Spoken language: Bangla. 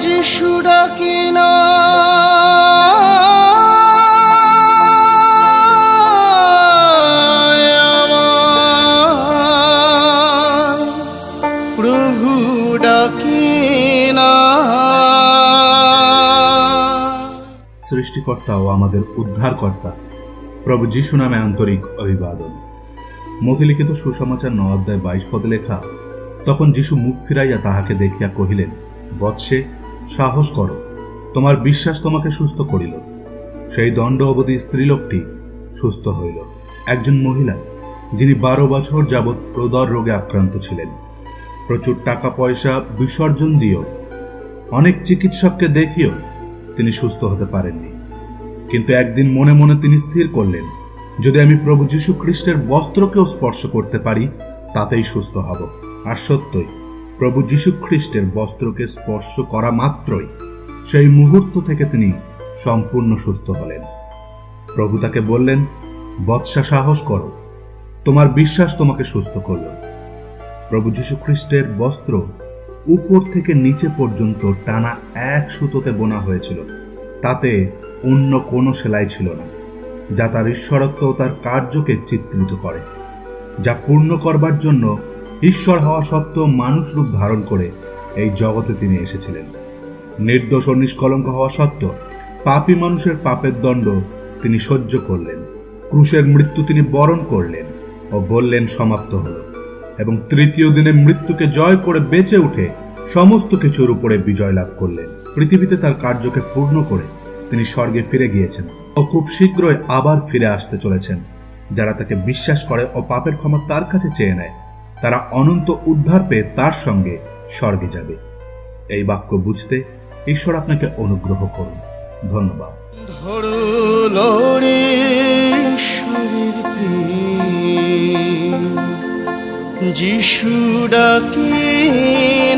যিশু ডাকে প্রভু ডাকে সৃষ্টিকর্তা ও আমাদের উদ্ধারকর্তা। প্রভু যিশু নামে আন্তরিক অভিবাদন। মতিলিখিত সুসমাচার ন অধ্যায় বাইশ পদে লেখা তখন যিশু মুখ ফিরাইয়া তাহাকে দেখিয়া কহিলেন, বৎসে, সাহস করো, তোমার বিশ্বাস তোমাকে সুস্থ করিল। সেই দণ্ড অবধি স্ত্রীলোকটি সুস্থ হইল। একজন মহিলা, যিনি বারো বছর যাবৎ প্রদর রোগে আক্রান্ত ছিলেন। প্রচুর টাকা পয়সা বিসর্জন দিয়েও, অনেক চিকিৎসককে দেখিও তিনি সুস্থ হতে পারেননি। কিন্তু একদিন মনে মনে তিনি স্থির করলেন, যদি আমি প্রভু যীশু খ্রিস্টের বস্ত্রকেও স্পর্শ করতে পারি, তাতেই সুস্থ হব। আর সত্যই, প্রভু যীশু খ্রিস্টের বস্ত্রকে স্পর্শ করা মাত্রই সেই মুহূর্ত থেকে তিনি সম্পূর্ণ সুস্থ হলেন। প্রভু তাকে বললেন, বৎসা সাহস করো, তোমার বিশ্বাস তোমাকে সুস্থ করল প্রভু যীশু খ্রিস্টের বস্ত্র উপর থেকে নিচে পর্যন্ত টানা এক সুতোতে বোনা হয়েছিল, তাতে অন্য কোনো সেলাই ছিল না, যা তার ঈশ্বরত্ব তার কার্যকে চিত্রিত করে, যা পূর্ণ করবার জন্য ঈশ্বর হওয়া সত্ত্বেও মানুষ রূপ ধারণ করে এই জগতে তিনি এসেছিলেন। নির্দোষ ও নিষ্কলঙ্ক হওয়া সত্ত্বেও পাপী মানুষের পাপের দণ্ড তিনি সহ্য করলেন। ক্রুশের মৃত্যু তিনি বরণ করলেন ও বললেন, সমাপ্ত হলো। এবং তৃতীয় দিনে মৃত্যুকে জয় করে বেঁচে উঠে সমস্ত কিছুর উপরে বিজয় লাভ করলেন। পৃথিবীতে তার কার্যকে পূর্ণ করে তিনি স্বর্গে ফিরে গিয়েছেন ও খুব শীঘ্রই আবার ফিরে আসতে চলেছেন, যারা তাকে বিশ্বাস করে ও পাপের ক্ষমা তার কাছে চেয়ে নেয়। তারা অনন্ত উদ্ধার পেয়ে তার সঙ্গে স্বর্গে যাবে। এই বাক্য বুঝতে ঈশ্বর আপনাকে অনুগ্রহ করুন। ধন্যবাদ। যিশু ডাকে